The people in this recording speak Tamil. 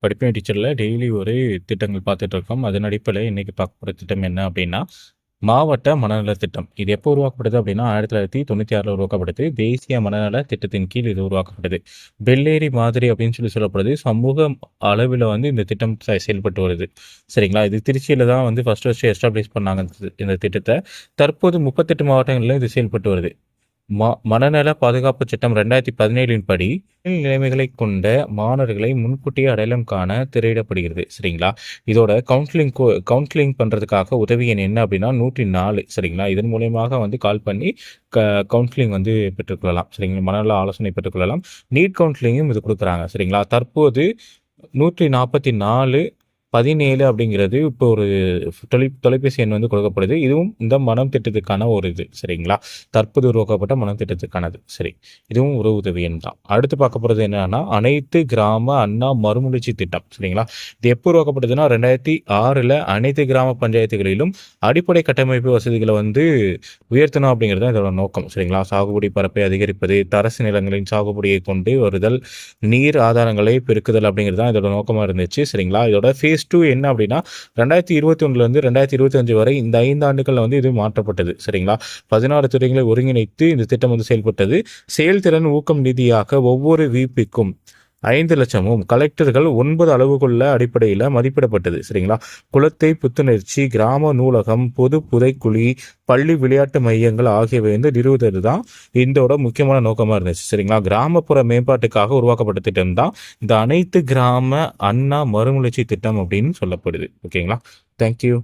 படிப்பினை டீச்சரில் டெய்லி ஒரு திட்டங்கள் பார்த்துட்டு இருக்கோம். அதன் அடிப்படையில் இன்றைக்கி பார்க்க போகிற திட்டம் என்ன அப்படின்னா மாவட்ட மனநல திட்டம். இது எப்போ உருவாக்கப்படுது அப்படின்னா ஆயிரத்தி தொள்ளாயிரத்தி தொண்ணூற்றி ஆறில் உருவாக்கப்படுது தேசிய மனநல திட்டத்தின் கீழ் இது உருவாக்கப்படுது வெள்ளேரி மாதிரி அப்படின்னு சொல்லி சொல்லப்படுது. சமூக அளவில் வந்து இந்த திட்டம் செயல்பட்டு வருது. சரிங்களா? இது திருச்சியில் தான் வந்து ஃபர்ஸ்ட் ஃபஸ்ட்டு எஸ்டாப்ளிஷ் பண்ணாங்க இந்த- திட்டத்தை. தற்போது முப்பத்தெட்டு மாவட்டங்களில் இது செயல்பட்டு வருது. மனநல பாதுகாப்பு சட்டம் ரெண்டாயிரத்தி பதினேழின் படி நிலைமைகளை கொண்ட மாணவர்களை முன்கூட்டியே அடையாளம் காண திரையிடப்படுகிறது சரிங்களா? இதோட கவுன்சிலிங் கவுன்சிலிங் பண்ணுறதுக்காக உதவி எண் என்ன அப்படின்னா நூற்றி நாலு சரிங்களா? இதன் மூலியமாக வந்து கால் பண்ணி க கவுன்சிலிங் வந்து பெற்றுக்கொள்ளலாம் சரிங்களா? மனநல ஆலோசனை பெற்றுக்கொள்ளலாம். நீட் கவுன்சிலிங்கும் இது கொடுக்குறாங்க சரிங்களா? தற்போது நூற்றி நாற்பத்தி நாலு பதினேழு அப்படிங்கிறது இப்போ ஒரு தொலை தொலைபேசி எண் வந்து கொடுக்கப்படுது. இதுவும் இந்த மனம் திட்டத்துக்கான ஒரு இது சரிங்களா? தற்போது உருவாக்கப்பட்ட மனம் திட்டத்துக்கானது சரி. இதுவும் ஒரு உதவி எண் தான். அடுத்து பார்க்க போகிறது என்னன்னா அனைத்து கிராம அண்ணா மறுமலர்ச்சி திட்டம் சரிங்களா? இது எப்போ உருவாக்கப்பட்டதுன்னா ரெண்டாயிரத்தி ஆறில் அனைத்து கிராம பஞ்சாயத்துகளிலும் அடிப்படை கட்டமைப்பு வசதிகளை வந்து உயர்த்தணும் அப்படிங்கிறது தான் இதோட நோக்கம் சரிங்களா? சாகுபடி பரப்பை அதிகரிப்பது தரசு நிலங்களின் சாகுபடியை கொண்டு வருதல் நீர் ஆதாரங்களை பெருக்குதல் அப்படிங்கிறது தான் இதோட நோக்கமாக இருந்துச்சு சரிங்களா? இதோட ஃபேஸ் ஃபேஸ் டூ என்ன அப்படின்னா ரெண்டாயிரத்தி இருபத்தி ஒன்றுலேருந்து ரெண்டாயிரத்தி இருபத்தஞ்சு வரை இந்த ஐந்து ஆண்டுகளில் வந்து இது மாற்றப்பட்டது சரிங்களா? பதினாறு துறைகளை ஒருங்கிணைத்து இந்த திட்டம் வந்து செயல்பட்டது. செயல்திறன் ஊக்கம் நிதியாக ஒவ்வொரு விபிக்கும் ஐந்து லட்சமும் கலெக்டர்கள் ஒன்பது அளவுகொள்ள அடிப்படையில் மதிப்பிடப்பட்டது சரிங்களா? குளத்தை புத்துணர்ச்சி கிராம நூலகம் பொது புதைக்குழி பள்ளி விளையாட்டு மையங்கள் ஆகியவை வந்து நிறுவுவது தான் இதோட முக்கியமான நோக்கமாக இருந்துச்சு சரிங்களா? கிராமப்புற மேம்பாட்டுக்காக உருவாக்கப்பட்ட திட்டம் தான் இந்த அனைத்து கிராம அண்ணா மறுமலர்ச்சி திட்டம் அப்படின்னு சொல்லப்படுது ஓகேங்களா? தேங்க்யூ